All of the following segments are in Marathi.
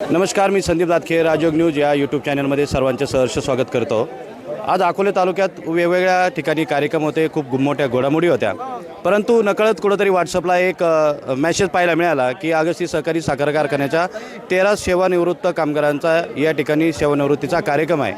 नमस्कार मी संदीप दातखे राजयोग न्यूज या यूट्यूब चॅनलमध्ये सर्वांचे सहर्ष स्वागत करतो. आज अकोले तालुक्यात वेगवेगळ्या ठिकाणी कार्यक्रम होते खूप मोठ्या घोडामोडी होत्या. परंतु नकळत कुठंतरी व्हॉट्सअपला एक मेसेज पाहायला मिळाला की आगस्ती सहकारी साखर कारखान्याच्या तेरा सेवानिवृत्त कामगारांचा या ठिकाणी सेवानिवृत्तीचा कार्यक्रम आहे.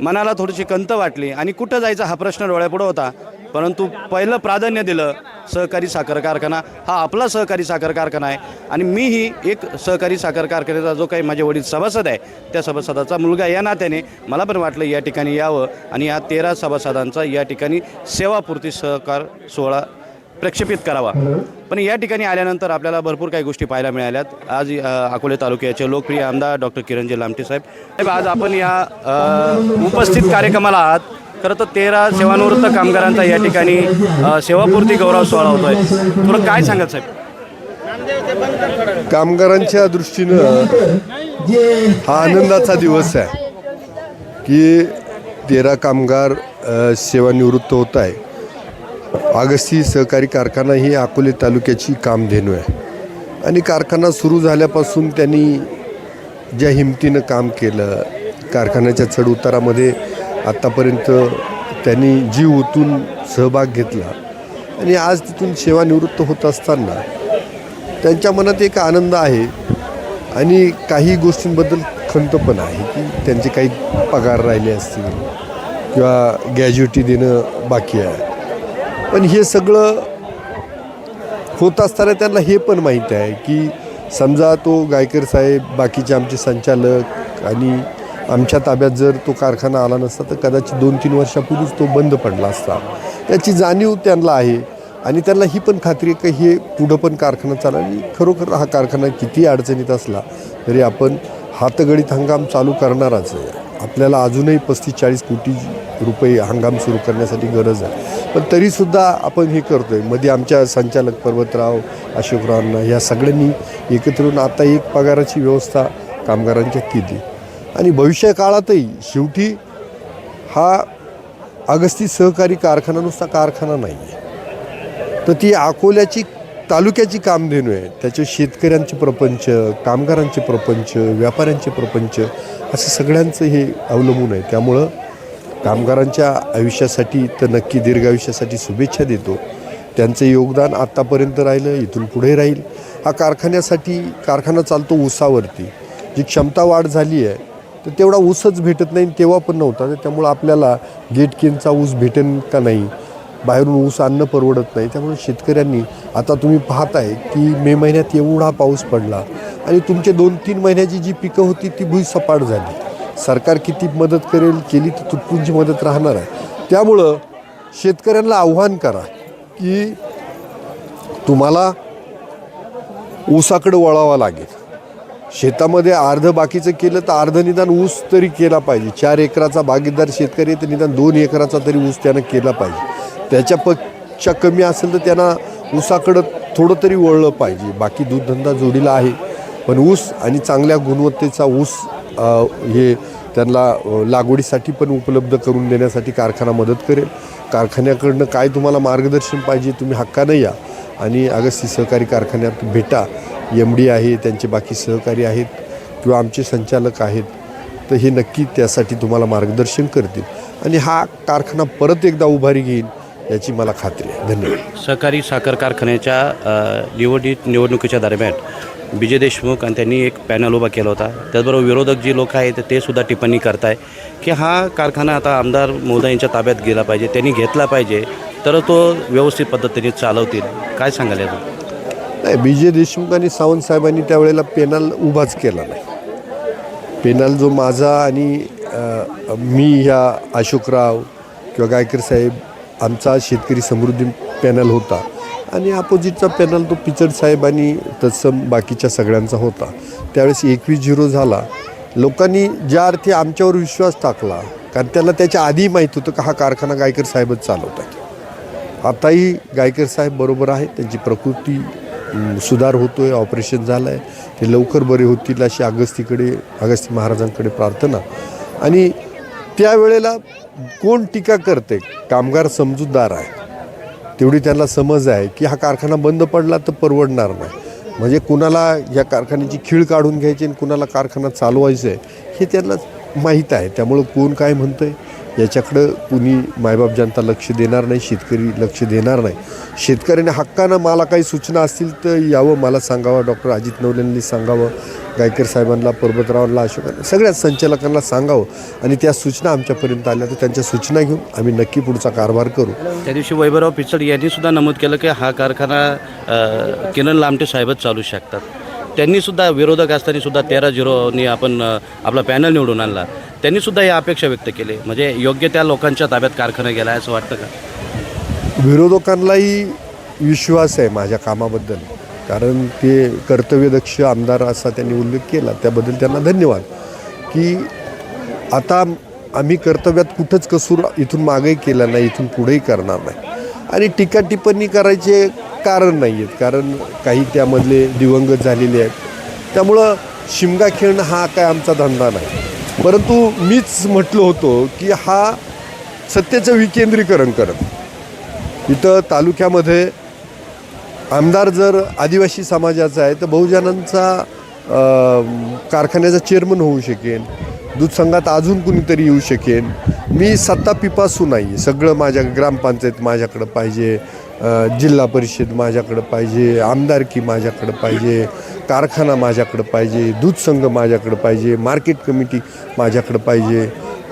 मनाला थोडीशी कंत वाटली आणि कुठं जायचा हा प्रश्न डोळ्यापुढं होता परंतु पहिलं प्राधान्य दिलं सहकारी साखर कारखाना. हा आपला सहकारी साखर कारखाना आहे. आणि मीही एक सहकारी साखर कारखान्याचा जो काही माझे वडील सभासद आहे त्या सभासदाचा मुलगा या नात्याने मला पण वाटलं या ठिकाणी यावं. आणि या तेरा सभासदांचा या ठिकाणी सेवापूर्ती सहकार सोहळा प्रक्षेपित करावा. पण या ठिकाणी आल्यानंतर आपल्याला भरपूर काही गोष्टी पाहायला मिळाल्यात. आज अकोले तालुक्याचे लोकप्रिय आमदार डॉक्टर किरणजी लामटे साहेब. साहेब, आज आपण या उपस्थित कार्यक्रमाला आहात. खरं तर तेरा सेवानिवृत्त कामगारांचा या ठिकाणी सेवापूर्ती गौरव सोहळा होतोय. तुला काय सांगत साहेब? कामगारांच्या दृष्टीनं हा आनंदाचा दिवस आहे की तेरा कामगार सेवानिवृत्त होत आहे. आगस्ती सहकारी कारखाना ही अकोले तालुक्याची कामधेनू आहे. आणि कारखाना सुरू झाल्यापासून त्यांनी ज्या हिमतीनं काम केलं कारखान्याच्या चढउतारामध्ये आत्तापर्यंत त्यांनी जीव ओतून सहभाग घेतला आणि आज तिथून सेवानिवृत्त होत असताना त्यांच्या मनात एक आनंद आहे आणि काही गोष्टींबद्दल खंत पण आहे की त्यांचे काही पगार राहिले असतील किंवा गॅज्युटी देणं बाकी आहे. पण हे सगळं होत असताना त्यांना हे पण माहीत आहे की समजा तो गायकर साहेब बाकीचे आमचे संचालक आणि आमच्या ताब्यात जर तो कारखाना आला नसता तर कदाचित दोन तीन वर्षापूर्वीच तो बंद पडला असता. त्याची जाणीव त्यांना आहे आणि त्यांना ही पण खात्री आहे की हे पुढं पण कारखाना चालला आणि खरोखर हा कारखाना किती अडचणीत असला तरी आपण हातगडीत हंगाम चालू करणारच आहे. आपल्याला अजूनही पस्तीस चाळीस कोटी रुपये हंगाम सुरू करण्यासाठी गरज आहे. पण तरीसुद्धा आपण हे करतो आहे मध्ये आमच्या संचालक पर्वतराव अशोकरावांना ह्या सगळ्यांनी एकत्र येऊन आता एक पगाराची व्यवस्था कामगारांच्या केली आणि भविष्य काळातही शेवटी हा अगस्ती सहकारी कारखाना नुसता कारखाना नाही आहे तर ती अकोल्याची तालुक्याची कामधेनू आहे. त्याचे शेतकऱ्यांचे प्रपंच कामगारांचे प्रपंच व्यापाऱ्यांचे प्रपंच असं सगळ्यांचं हे अवलंबून आहे. त्यामुळं कामगारांच्या आयुष्यासाठी तर नक्की दीर्घ आयुष्यासाठी शुभेच्छा देतो. त्यांचं योगदान आत्तापर्यंत राहिलं इथून पुढे राहील. हा कारखान्यासाठी कारखाना चालतो ऊसावरती. जी क्षमता वाढ झाली आहे तर तेवढा ऊसच भेटत नाही तेव्हा पण नव्हता. तर त्यामुळं आपल्याला गेटकिनचा ऊस भेटेन का नाही? बाहेरून ऊस आणणं परवडत नाही. त्यामुळे शेतकऱ्यांनी आता तुम्ही पाहताय की मे महिन्यात एवढा पाऊस पडला आणि तुमचे दोन तीन महिन्याची जी पिकं होती ती भुईसपाट झाली. सरकार किती मदत करेल केली तर तुटपुंची मदत राहणार आहे. त्यामुळं शेतकऱ्यांना आव्हान करा की तुम्हाला ऊसाकडे वळावा लागेल. शेतामध्ये अर्ध बाकीचं केलं तर अर्ध निदान ऊस तरी केला पाहिजे. चार एकराचा बागीदार शेतकरी तर निदान दोन एकराचा तरी ऊस त्यानं केला पाहिजे. त्याच्या पक्षा कमी असेल तर त्यांना ऊसाकडं थोडं तरी वळलं पाहिजे. बाकी दूधधंदा जोडीला आहे. पण ऊस आणि चांगल्या गुणवत्तेचा ऊस हे त्यांना लागवडीसाठी पण उपलब्ध करून देण्यासाठी कारखाना मदत करेल. कारखान्याकडनं काय तुम्हाला मार्गदर्शन पाहिजे तुम्ही हक्कानं या. आणि अगस्ती सहकारी कारखान्यात भेटा. एम डी आहे त्यांचे बाकी सहकारी आहेत किंवा आमचे संचालक आहेत तर हे नक्की त्यासाठी तुम्हाला मार्गदर्शन करतील. आणि हा कारखाना परत एकदा उभारी घेईल याची मला खात्री आहे. धन्यवाद. सहकारी साखर कारखान्याच्या अ, निवडीत निवडणुकीच्या दरम्यान विजय देशमुख आणि त्यांनी एक पॅनल उभा केला होता. त्याचबरोबर विरोधक जी लोक आहेत ते सुद्धा टिप्पणी करताय की हा कारखाना आता आमदार महोदयांच्या ताब्यात गेला पाहिजे त्यांनी घेतला पाहिजे तर तो व्यवस्थित पद्धतीने चालवतील. काय सांगाल याचं नाही विजय देशमुख आणि सावंत साहेबांनी त्यावेळेला पेनल उभाच केला नाही. पेनल जो माझा आणि मी ह्या अशोकराव किंवा गायकर साहेब आमचा शेतकरी समृद्धी पॅनल होता आणि अपोजिटचा पॅनल तो पिचड साहेब आणि तत्सम बाकीच्या सगळ्यांचा होता. त्यावेळेस एकवीस झिरो झाला. लोकांनी ज्या अर्थी आमच्यावर विश्वास टाकला कारण त्यांना त्याच्या आधी माहीत होतं का हा कारखाना गायकर साहेबच चालवतात आताही गायकर साहेब बरोबर आहे त्यांची प्रकृती सुधार होतो आहे ऑपरेशन झालं आहे ते लवकर बरे होतील अशी अगस्तीकडे अगस्ती महाराजांकडे प्रार्थना. आणि त्यावेळेला कोण टीका करते? कामगार समजूतदार आहे. तेवढी त्यांना समज आहे की हा कारखाना बंद पडला तर परवडणार नाही. म्हणजे कुणाला या कारखान्याची खीळ काढून घ्यायची आणि कुणाला कारखाना चालवायचं आहे हे त्यांना माहीत आहे. त्यामुळं कोण काय म्हणतं आहे याच्याकडं कुणी मायबाप जनता लक्ष देणार नाही शेतकरी लक्ष देणार नाही. शेतकऱ्याने हक्कानं मला काही सूचना असतील तर यावं मला सांगावं डॉक्टर अजित नवलेंनी सांगावं गायकर साहेबांना पर्वतरावांना अशोकांना सगळ्या संचालकांना सांगावं आणि त्या सूचना आमच्यापर्यंत आल्या तर त्यांच्या सूचना घेऊन आम्ही नक्की पुढचा कारभार करू. त्या दिवशी वैभवराव पिचड यांनी सुद्धा नमूद केलं की हा कारखाना किरण लामटे साहेबच चालू शकतात. त्यांनी सुद्धा विरोधक असताना सुद्धा तेरा झिरोनी आपण आपला पॅनल निवडून आणला. त्यांनी सुद्धा या अपेक्षा व्यक्त केली. म्हणजे योग्य त्या लोकांच्या ताब्यात कारखाना गेला आहे असं वाटतं का? विरोधकांनाही विश्वास आहे माझ्या कामाबद्दल. कारण ते कर्तव्यदक्ष आमदार असा त्यांनी उल्लेख केला. त्याबद्दल त्यांना धन्यवाद. की आता आम्ही कर्तव्यात कुठंच कसूर इथून मागही केला नाही इथून पुढेही करणार नाही. आणि टीका टिप्पणी करायचे कारण नाही आहेत कारण काही त्यामधले दिवंगत झालेले आहेत. त्यामुळं शिमगा खेळणं हा काय आमचा धंदा नाही. परंतु मीच म्हटलं होतं की हा सत्तेचं विकेंद्रीकरण करत. इथं तालुक्यामध्ये आमदार जर आदिवासी समाजाचा आहे तर बहुजनांचा कारखान्याचा चेअरमन होऊ शकेन दूध संघात अजून कुणीतरी येऊ शकेन. मी सत्ता पिपासू नाही सगळं माझ्या ग्रामपंचायत माझ्याकडं पाहिजे जिल्हा परिषद माझ्याकडं पाहिजे आमदारकी माझ्याकडं पाहिजे कारखाना माझ्याकडं पाहिजे दूध संघ माझ्याकडं पाहिजे मार्केट कमिटी माझ्याकडं पाहिजे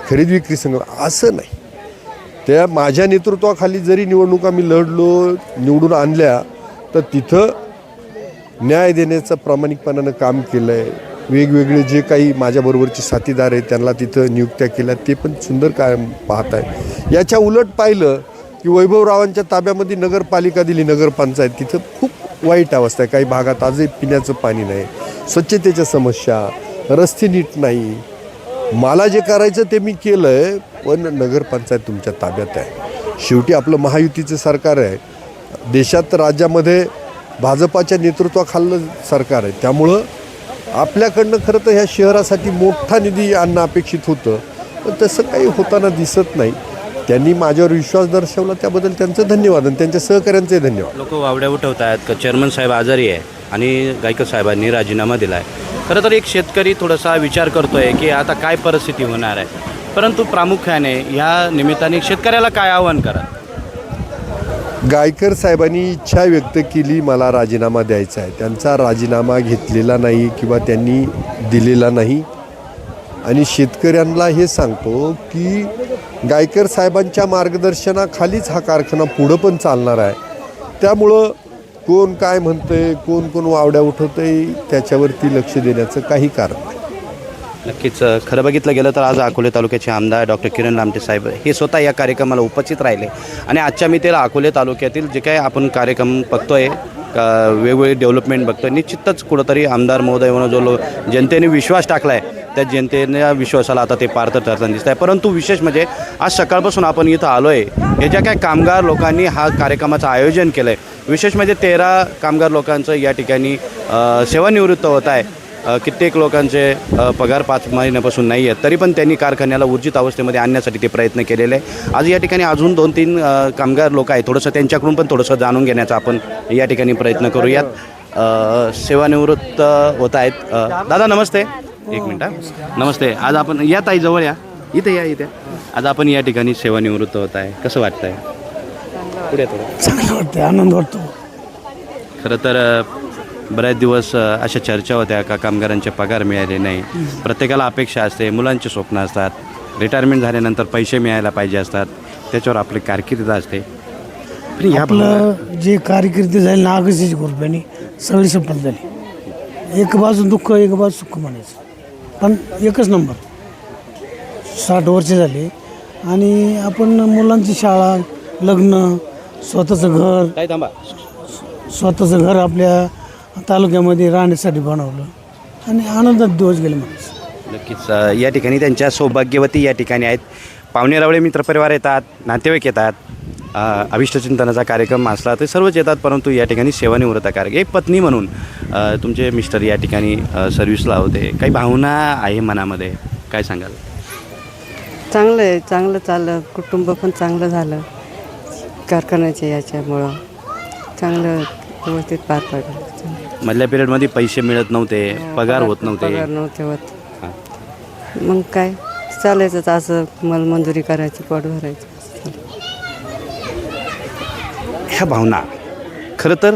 खरेदी विक्री संघ असं नाही. त्या माझ्या नेतृत्वाखाली जरी निवडणुका मी लढलो निवडून आणल्या तर तिथं न्याय देण्याचं प्रामाणिकपणानं काम केलं आहे वेगवेगळे जे काही माझ्याबरोबरचे साथीदार आहेत त्यांना तिथं नियुक्त्या केल्या ते पण सुंदर काय पाहत आहे याच्या उलट पाहिलं की वैभवरावांच्या ताब्यामध्ये नगरपालिका दिली नगरपंचायत तिथं. खूप वाईट अवस्था आहे. काही भागात आजही पिण्याचं पाणी नाही. स्वच्छतेच्या समस्या रस्ते नीट नाही. मला जे करायचं ते मी केलं आहे पण नगरपंचायत तुमच्या ताब्यात आहे. शेवटी आपलं महायुतीचं सरकार आहे. देशात राज्यामध्ये भाजपाच्या नेतृत्वाखाललं सरकार आहे. त्यामुळं आपल्याकडनं खरं तर ह्या शहरासाठी मोठा निधी आणणं अपेक्षित होतं. पण तसं काही होताना दिसत नाही. त्यांनी माझ्यावर विश्वास दर्शवला त्याबद्दल त्यांचं धन्यवाद आणि त्यांच्या सहकाऱ्यांचे धन्यवाद. लोक वावड्या उठवत आहेत का चेअरमन साहेब आजारी आहे आणि गायकर साहेबांनी राजीनामा दिला आहे खरं तर एक शेतकरी थोडासा विचार करतोय की आता काय परिस्थिती होणार आहे. परंतु प्रामुख्याने ह्या निमित्ताने शेतकऱ्याला काय आव्हान करा? गायकर साहेबांनी इच्छा व्यक्त केली मला राजीनामा द्यायचा आहे. त्यांचा राजीनामा घेतलेला नाही किंवा त्यांनी दिलेला नाही. आणि शेतकऱ्यांना हे सांगतो की गायकर साहेबांच्या मार्गदर्शनाखालीच हा कारखाना पुढं पण चालणार आहे. त्यामुळं कोण काय म्हणतंय कोण कोण वावड्या उठवतंय त्याच्यावरती लक्ष देण्याचं काही कारण नाही. नक्कीच खरं बघितलं गेलं तर आज अकोले तालुक्याचे आमदार डॉक्टर किरण लामटे साहेब हे स्वतः या कार्यक्रमाला उपस्थित राहिले. आणि आजच्या मी त्याला अकोले तालुक्यातील जे काही आपण कार्यक्रम बघतोय का वेगवेगळे डेव्हलपमेंट बघतोय निश्चितच कुठंतरी आमदार महोदय म्हणून जो लो जनतेने विश्वास टाकला आहे त्या जनतेने विश्वासाला आता ते पार्थ ठरताना दिसत आहे परंतु विशेष म्हणजे आज सकाळपासून आपण इथं आलो आहे हे ज्या काही कामगार लोकांनी हा कार्यक्रमाचं आयोजन केलं आहे विशेष म्हणजे तेरा कामगार लोकांचं या ठिकाणी सेवानिवृत्त होत आहे. कित्येक लोकांचे पगार पाच महिन्यापासून नाही आहेत. तरी पण त्यांनी कारखान्याला ऊर्जित अवस्थेमध्ये आणण्यासाठी ते प्रयत्न केलेले आहे आज या ठिकाणी अजून दोन तीन कामगार लोक आहेत. थोडंसं त्यांच्याकडून पण थोडंसं जाणून घेण्याचा आपण या ठिकाणी प्रयत्न करूयात. सेवानिवृत्त होत आहेत. दादा नमस्ते. एक मिनिट हा. नमस्ते. आज आपण या ताई जवळ या. इथे या इथे. आज आपण या ठिकाणी सेवानिवृत्त होत आहे. कसं वाटतंय? पुढे थोडं चांगलं वाटतं आनंद वाटतो. खरं तर बऱ्याच दिवस अशा चर्चा होत्या का कामगारांचे पगार मिळाले नाही. प्रत्येकाला अपेक्षा असते मुलांचे स्वप्न असतात. रिटायरमेंट झाल्यानंतर पैसे मिळायला पाहिजे असतात. त्याच्यावर आपली कारकीर्द असते. पण या आपलं जे कारकिर्दी झाली ना कृपयाने सगळी सफल झाली. एक बाजू दुःख एक बाजू सुख म्हणायचं. पण एकच नंबर. साठ वर्ष झाली. आणि आपण मुलांची शाळा लग्न स्वतःचं घर काय थांबा. स्वतःचं घर आपल्या तालुक्यामध्ये राहण्यासाठी बनवलं. आणि आनंदात दिवस गेले म्हणायचं नक्कीच या ठिकाणी त्यांच्या सौभाग्यवती या ठिकाणी आहेत. पाहुणेरावळे मित्रपरिवार येतात नातेवाईक येतात. अभिष्टचिंतनाचा कार्यक्रम असला ते सर्वच येतात परंतु या ठिकाणी सेवानिवृत्त कार्यक्रम एक पत्नी म्हणून तुमचे मिस्टर या ठिकाणी सर्व्हिसला होते. काही भावना आहे मनामध्ये? काय सांगाल? चांगलं आहे चांगलं चाललं. कुटुंब पण चांगलं झालं. कारखान्याच्या याच्यामुळं. चांगलं व्यवस्थित पार पडलं. मधल्या पिरियडमध्ये पैसे मिळत नव्हते पगार होत नव्हते. पगार नव्हते होत. मग काय? चालायचंच असं मलमजुरी करायची पोट भरायचं. ह्या भावना. खरं तर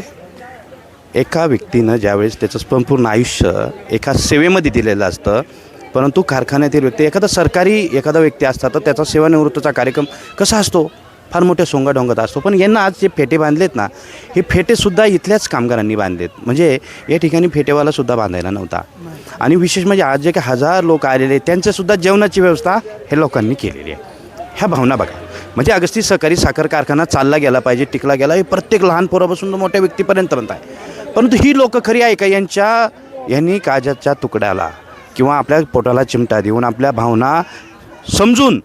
एका व्यक्तीनं ज्यावेळेस त्याचं संपूर्ण आयुष्य एका सेवेमध्ये दिलेलं असतं परंतु कारखान्यातील व्यक्ती एखादा सरकारी एखादा व्यक्ती असता तर त्याचा सेवानिवृत्तीचा कार्यक्रम कसा असतो? फार मोठ्या सोंगाडोंगात असतो. पण यांना आज जे फेटे बांधलेत ना हे फेटेसुद्धा इथल्याच कामगारांनी बांधलेत. म्हणजे या ठिकाणी फेटेवालासुद्धा बांधायला नव्हता. आणि विशेष म्हणजे आज जे काही हजार लोक आलेले आहेत, त्यांच्यासुद्धा जेवणाची व्यवस्था हे लोकांनी केलेली आहे. ह्या भावना बघा. म्हणजे अगस्ती सहकारी साखर कारखाना चालला गेला पाहिजे टिकला गेला हे प्रत्येक लहान पोरापासून मोठ्या व्यक्तीपर्यंत आहे. परंतु ही लोक खरी आहे का? यांच्या यांनी काजाच्या तुकड्याला किंवा आपल्या पोटाला चिमटा देऊन आपल्या भावना समजून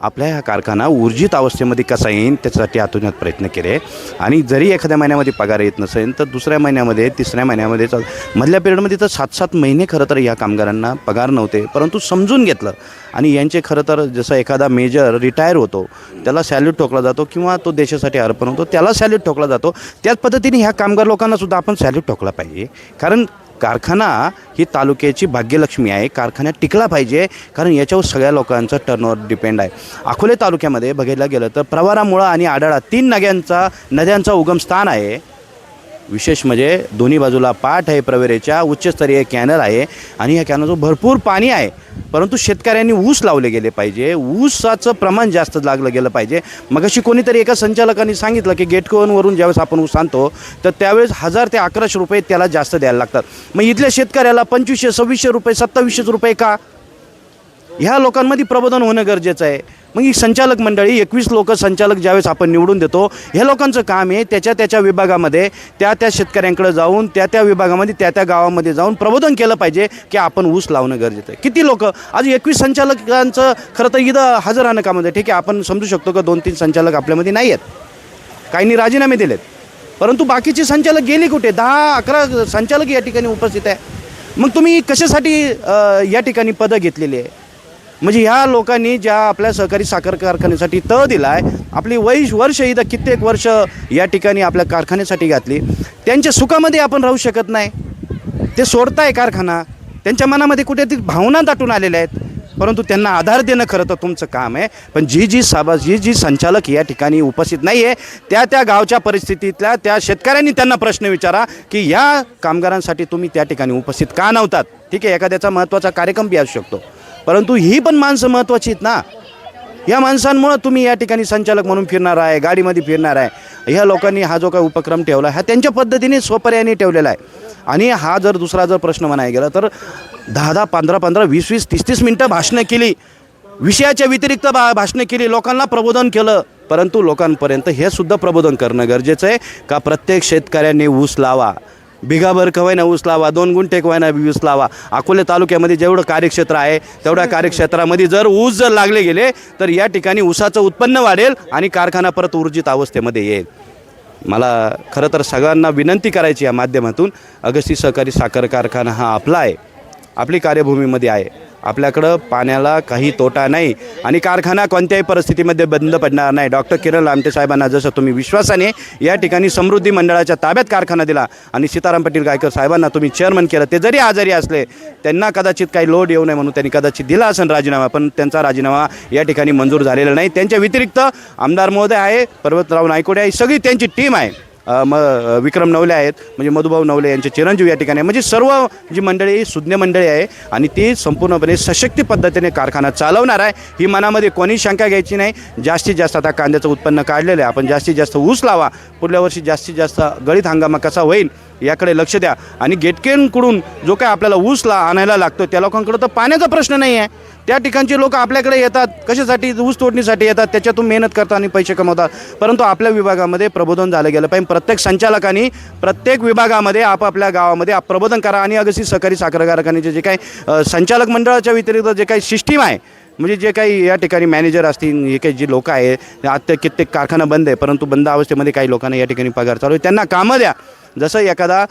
आपल्या ह्या कारखाना ऊर्जित अवस्थेमध्ये कसा येईल त्याच्यासाठी आतुनात प्रयत्न केले. आणि जरी एखाद्या महिन्यामध्ये पगार येत नसेल तर दुसऱ्या महिन्यामध्ये तिसऱ्या महिन्यामध्ये मधल्या पिरियडमध्ये तर सात सात महिने खरं तर या कामगारांना पगार नव्हते. परंतु समजून घेतलं. आणि यांचे खरं तर जसं एखादा मेजर रिटायर होतो त्याला सॅल्यूट ठोकला जातो किंवा तो देशासाठी अर्पण होतो त्याला सॅल्यूट ठोकला जातो. त्याच पद्धतीने ह्या कामगार लोकांना सुद्धा आपण सॅल्यूट ठोकला पाहिजे. कारण कारखाना ही तालुक्याची भाग्यलक्ष्मी आहे. कारखान्यात टिकला पाहिजे कारण याच्यावर सगळ्या लोकांचं टर्नओव्हर डिपेंड आहे. अकोले तालुक्यामध्ये बघायला गेलं तर प्रवारामुळं आणि आडाळा तीन नद्यांचा नद्यांचा उगमस्थान आहे. विशेष म्हणजे दोन्ही बाजूला पाठ आहे प्रवेरेच्या उच्चस्तरीय कॅनल आहे आणि या कॅनलचं भरपूर पाणी आहे. परंतु शेतकऱ्यांनी ऊस लावले गेले पाहिजे. ऊसाचं प्रमाण जास्त लागलं गेलं पाहिजे. मगाशी कोणीतरी एका संचालकांनी सांगितलं की गेटकोनवरून ज्यावेळेस आपण ऊस आणतो तर त्यावेळेस हजार ते अकराशे रुपये त्याला जास्त द्यायला लागतात. मग इथल्या शेतकऱ्याला पंचवीसशे सव्वीसशे रुपये सत्तावीसशे रुपये का? ह्या लोकांमध्ये प्रबोधन होणं गरजेचं आहे. मग ही संचालक मंडळी एकवीस लोक संचालक ज्यावेळेस आपण निवडून देतो ह्या लोकांचं काम आहे त्याच्या त्याच्या विभागामध्ये त्या त्या शेतकऱ्यांकडे जाऊन त्या त्या विभागामध्ये त्या त्या गावामध्ये जाऊन प्रबोधन केलं पाहिजे की आपण ऊस लावणं गरजेचं आहे. किती लोक? आज एकवीस संचालकांचं खरं तर इथं हजर राहणं कामामध्ये ठीक आहे आपण समजू शकतो का दोन तीन संचालक आपल्यामध्ये नाही आहेत? काहींनी राजीनामे दिलेत. परंतु बाकीचे संचालक गेले कुठे? दहा अकरा संचालक या ठिकाणी उपस्थित आहे. मग तुम्ही कशासाठी या ठिकाणी पदं घेतलेली आहे? म्हणजे ह्या लोकांनी ज्या आपल्या सहकारी साखर कारखान्यासाठी तळ दिला आहे आपली वैश वर्ष इथं कित्येक वर्ष या ठिकाणी आपल्या कारखान्यासाठी घातली. त्यांच्या सुखामध्ये आपण राहू शकत नाही. ते सोडताय कारखाना. त्यांच्या मनामध्ये कुठेतरी भावना दाटून आलेल्या आहेत. परंतु त्यांना आधार देणं खरं तर तुमचं काम आहे. पण जी जी साबा जी जी संचालक या ठिकाणी उपस्थित नाही आहे त्या त्या गावच्या परिस्थितीतल्या त्या शेतकऱ्यांनी त्यांना प्रश्न विचारा की या कामगारांसाठी तुम्ही त्या ठिकाणी उपस्थित का नव्हतात? ठीक आहे एखाद्याचा महत्त्वाचा कार्यक्रम बी असू शकतो. परंतु ही पण माणसं महत्त्वाची आहेत ना. या माणसांमुळं तुम्ही या ठिकाणी संचालक म्हणून फिरणार आहे गाडीमध्ये फिरणार आहे. ह्या लोकांनी हा जो काही उपक्रम ठेवला हा त्यांच्या पद्धतीने स्वपर्याने ठेवलेला आहे. आणि हा जर दुसरा जर प्रश्न म्हणायला गेला तर दहा दहा पंधरा पंधरा वीस वीस तीस तीस मिनटं भाषणं केली. विषयाच्या व्यतिरिक्त भा भाषणं केली लोकांना प्रबोधन केलं. परंतु लोकांपर्यंत हे सुद्धा प्रबोधन करणं गरजेचं आहे का प्रत्येक शेतकऱ्यांनी ऊस लावा? बिगाभर कवायना ऊस लावा दोन गुंठे कवायना ऊस लावा. अकोले तालुक्यामध्ये जेवढं कार्यक्षेत्र आहे तेवढ्या कार्यक्षेत्रामध्ये जर ऊस जर लागले गेले तर या ठिकाणी ऊसाचं उत्पन्न वाढेल आणि कारखाना परत ऊर्जित अवस्थेमध्ये येईल. मला खरं तर सगळ्यांना विनंती करायची या माध्यमातून अगस्ती सहकारी साखर कारखाना हा आपला आहे. आपली कार्यभूमीमध्ये आहे. आपल्याकडं पाण्याला काही तोटा नाही आणि कारखाना कोणत्याही परिस्थितीमध्ये बंद पडणार नाही. डॉक्टर किरण लामटे साहेबांना जसं तुम्ही विश्वासाने या ठिकाणी समृद्धी मंडळाच्या ताब्यात कारखाना दिला आणि सीताराम पाटील गायकर साहेबांना तुम्ही चेअरमन केलं ते जरी आजारी असले त्यांना कदाचित काही लोड येऊ नये म्हणून त्यांनी कदाचित दिला असेल राजीनामा पण त्यांचा राजीनामा या ठिकाणी मंजूर झालेला नाही. त्यांच्या व्यतिरिक्त आमदार महोदय आहे पर्वतराव नायकोडे आहे सगळी त्यांची टीम आहे. म विक्रम नवले आहेत म्हणजे मधुभाऊ नवले यांचे चिरंजीव या ठिकाणी म्हणजे सर्व जी मंडळी सुज्ञ मंडळी आहे आणि ती संपूर्णपणे सशक्त पद्धतीने कारखाना चालवणार आहे. ही मनामध्ये कोणी शंका घ्यायची नाही. जास्तीत जास्त आता कांद्याचं उत्पन्न काढलेलं आहे. आपण जास्तीत जास्त ऊस लावा. पुढल्या वर्षी जास्तीत जास्त गळीत हंगामा कसा होईल? याकडे लक्ष द्या. आणि गेटकेनकडून जो काय आपल्याला ऊसला आणायला लागतो त्या लोकांकडं तर पाण्याचा प्रश्न नाही आहे त्या ठिकाणचे लोक आपल्याकडे येतात. कशासाठी? ऊस तोडणीसाठी येतात. त्याच्यातून मेहनत करतात आणि पैसे कमवतात. परंतु आपल्या विभागामध्ये प्रबोधन झालं गेलं पाहिजे. प्रत्येक संचालकांनी प्रत्येक विभागामध्ये आपापल्या गावामध्ये आप- प्रबोधन करा आणि अगदी सहकारी साखर कारखान्याचे जे काही संचालक मंडळाच्या व्यतिरिक्त जे काही सिस्टीम आहे म्हणजे जे काही या ठिकाणी मॅनेजर असतील हे काही जे लोक आहे आता कित्येक कारखाना बंद आहे परंतु बंद अवस्थेमध्ये काही लोकांना या ठिकाणी पगार चालू आहे. त्यांना कामं द्या. जसं एखादा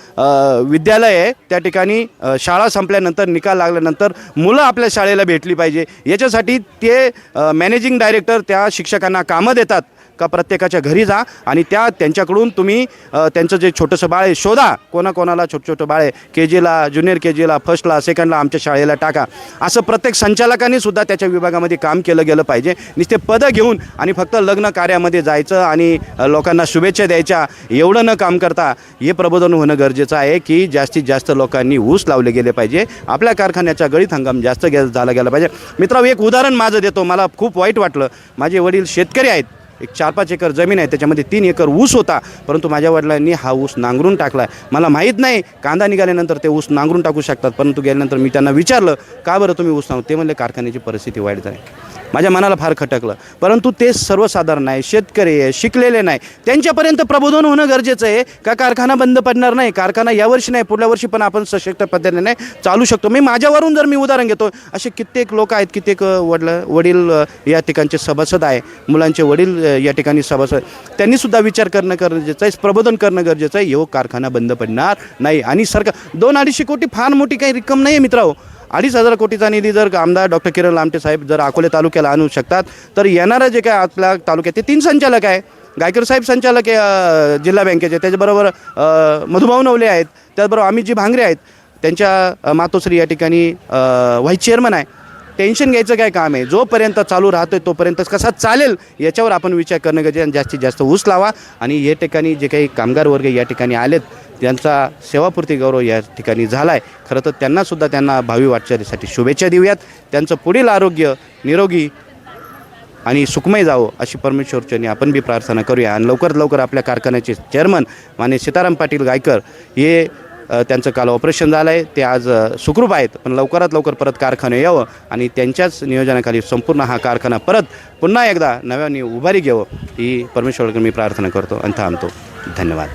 विद्यालय आहे त्या ठिकाणी शाळा संपल्यानंतर निकाल लागल्यानंतर मुलं आपल्या शाळेला भेटली पाहिजे. याच्यासाठी ते मॅनेजिंग डायरेक्टर त्या शिक्षकांना कामं देतात. का प्रत्येकाच्या घरी जा आणि त्या त्यांच्याकडून तुम्ही त्यांचं जे छोटंसं बाळ आहे शोधा. कोणाकोणाला छोटं छोटं बाळ आहे. के जीला ज्युनियर के जीला फर्स्टला सेकंडला आमच्या शाळेला टाका. असं प्रत्येक संचालकांनी सुद्धा त्याच्या विभागामध्ये काम केलं गेलं पाहिजे. नुसते पदं घेऊन आणि फक्त लग्न कार्यामध्ये जायचं आणि लोकांना शुभेच्छा द्यायच्या एवढं न काम करता हे प्रबोधन होणं गरजेचं आहे की जास्तीत जास्त लोकांनी ऊस लावले गेले पाहिजे. आपल्या कारखान्याचा गळीत हंगाम जास्त झाला गेला पाहिजे. मित्रांनो एक उदाहरण माझं देतो. मला खूप वाईट वाटलं. माझे वडील शेतकरी आहेत. एक चार पाच एकर जमीन आहे त्याच्यामध्ये तीन एकर ऊस होता परंतु माझ्या वडिलांनी हा ऊस नांगरून टाकला आहे मला माहीत नाही कांदा निघाल्यानंतर ते ऊस नांगरून टाकू शकतात परंतु गेल्यानंतर मी त्यांना विचारलं का बरं तुम्ही ऊस नांग ते म्हणले कारखान्याची परिस्थिती वाईट झाली. माझ्या मनाला फार खटकलं. परंतु ते सर्वसाधारण आहे शेतकरी आहे शिकलेले नाही. त्यांच्यापर्यंत प्रबोधन होणं गरजेचं आहे. का कारखाना बंद पडणार नाही? कारखाना यावर्षी नाही पुढल्या वर्षी पण आपण सशक्त पद्धतीने चालू शकतो. मी माझ्यावरून जर मी उदाहरण घेतो असे कित्येक लोक आहेत कित्येक वडलं वडील या ठिकाणचे सभासद आहे. मुलांचे वडील या ठिकाणी सभासद. त्यांनीसुद्धा विचार करणं गरजेचं आहे प्रबोधन करणं गरजेचं आहे. यो कारखाना बंद पडणार नाही. आणि सरकार दोन अडीचशे कोटी फार मोठी काही रक्कम नाही आहे मित्रांनो. अडीच हजार कोटीचा निधी जर आमदार डॉक्टर किरण लामटे साहेब जर अकोले तालुक्याला आणू शकतात तर येणारं जे काय आपल्या तालुक्यात ते तीन संचालक आहे. गायकर साहेब संचालक आहे जिल्हा बँकेचे. त्याच्याबरोबर मधुभाऊ नवले आहेत. त्याचबरोबर आम्ही जी भांगरे आहेत त्यांच्या मातोश्री या ठिकाणी व्हाईस चेअरमन आहे. टेन्शन घ्यायचं काय काम आहे? जोपर्यंत चालू राहतोय तोपर्यंत कसा चालेल याच्यावर आपण विचार करणं गरजेचं आणि जास्तीत जास्त ऊस लावा. आणि या ठिकाणी जे काही कामगार वर्ग या ठिकाणी आलेत त्यांचा सेवापूर्ती गौरव या ठिकाणी झाला आहे खरं तर त्यांनासुद्धा त्यांना भावी वाटचालीसाठी शुभेच्छा देऊयात. त्यांचं पुढील आरोग्य निरोगी आणि सुखमय जावं अशी परमेश्वरचरणी आपण बी प्रार्थना करूया. आणि लवकरात लवकर आपल्या कारखान्याचे चेअरमन माने सीताराम पाटील गायकर हे त्यांचं काल ऑपरेशन झालं आहे ते आज सुखरूप आहेत. पण लवकरात लवकर परत कारखाने यावं आणि त्यांच्याच नियोजनाखाली संपूर्ण हा कारखाना परत पुन्हा एकदा नव्याने उभारी घ्यावं ही परमेश्वरकडे मी प्रार्थना करतो आणि थांबतो. धन्यवाद.